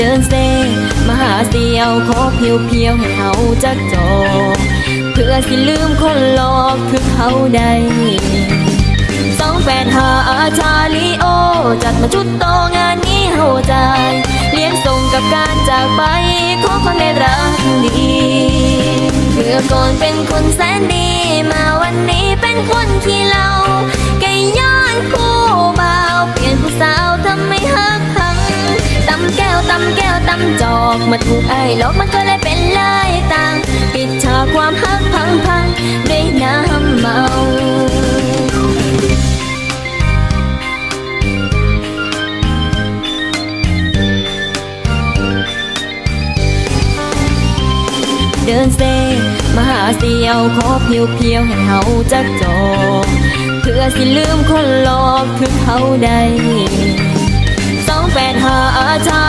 เดินเซมาหาเสียวขอเพียวเพียวให้เขาจักจอเพื่อสิลืมคนหลอกคือเขาได้สองแปดหาอาชาลีโอ จัดมาชุดโตงานนี้เฮาใจายเลี้ยงส่งกับการจากไปขอคนได้รักดีเมื่อก่อนเป็นคนแสนดี มาวันนี้เป็นคนขี้เหล้าำแก้วตำแก้วตำจอกมาถูกไอ้หลอกมันก็เลยเป็นลายต่าง ปิดฉากความฮักพังพังด้วยน้ำเมาเดินเซมาหาเสียวขอเพียวเพียวให้เขาจักจอกเพื่อสิลืมคนหลอกคือเขาได้สองแปดหาอาชา